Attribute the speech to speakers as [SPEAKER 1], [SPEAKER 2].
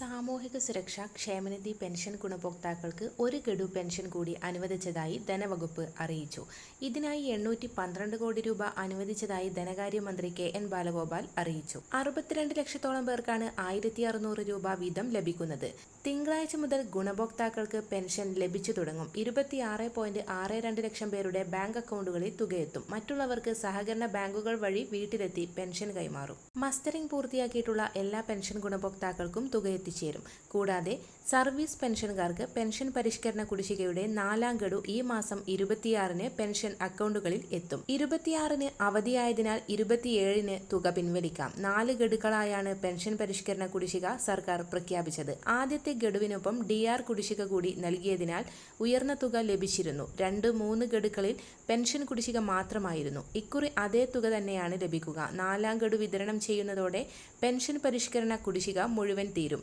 [SPEAKER 1] സാമൂഹിക സുരക്ഷ ക്ഷേമനിധി പെൻഷൻ ഗുണഭോക്താക്കൾക്ക് ഒരു ഗഡു പെൻഷൻ കൂടി അനുവദിച്ചതായി ധനവകുപ്പ് അറിയിച്ചു. ഇതിനായി എണ്ണൂറ്റി പന്ത്രണ്ട് കോടി രൂപ അനുവദിച്ചതായി ധനകാര്യമന്ത്രി കെ എൻ ബാലഗോപാൽ അറിയിച്ചു. അറുപത്തിരണ്ട് ലക്ഷത്തോളം പേർക്കാണ് ആയിരത്തി അറുന്നൂറ് രൂപ വീതം ലഭിക്കുന്നത്. തിങ്കളാഴ്ച മുതൽ ഗുണഭോക്താക്കൾക്ക് പെൻഷൻ ലഭിച്ചു തുടങ്ങും. ഇരുപത്തിയാറ് പോയിന്റ് ആറ് രണ്ട് ലക്ഷം പേരുടെ ബാങ്ക് അക്കൗണ്ടുകളിൽ തുകയെത്തും. മറ്റുള്ളവർക്ക് സഹകരണ ബാങ്കുകൾ വഴി വീട്ടിലെത്തി പെൻഷൻ കൈമാറും. മസ്റ്ററിംഗ് പൂർത്തിയാക്കിയിട്ടുള്ള എല്ലാ പെൻഷൻ ഗുണഭോക്താക്കൾക്കും തുക എത്തിച്ചേരും. കൂടാതെ സർവീസ് പെൻഷൻകാർക്ക് പെൻഷൻ പരിഷ്കരണ കുടിശ്ശികയുടെ നാലാം ഗഡു ഈ മാസം ഇരുപത്തിയാറിന് പെൻഷൻ അക്കൗണ്ടുകളിൽ എത്തും. ഇരുപത്തിയാറിന് അവധിയായതിനാൽ ഇരുപത്തിയേഴിന് തുക പിൻവലിക്കാം. നാല് ഗഡുക്കളായാണ് പെൻഷൻ പരിഷ്കരണ കുടിശ്ശിക സർക്കാർ പ്രഖ്യാപിച്ചത്. ആദ്യത്തെ ഗഡുവിനൊപ്പം ഡി ആർ കുടിശ്ശിക കൂടി നൽകിയതിനാൽ ഉയർന്ന തുക ലഭിച്ചിരുന്നു. രണ്ട് മൂന്ന് ഗഡുക്കളിൽ പെൻഷൻ കുടിശ്ശിക മാത്രമായിരുന്നു. ഇക്കുറി അതേ തുക തന്നെയാണ് ലഭിക്കുക. നാലാം ഗഡു വിതരണം ചെയ്യുന്നതോടെ പെൻഷൻ പരിഷ്കരണ കുടിശ്ശിക മുഴുവൻ തീരും.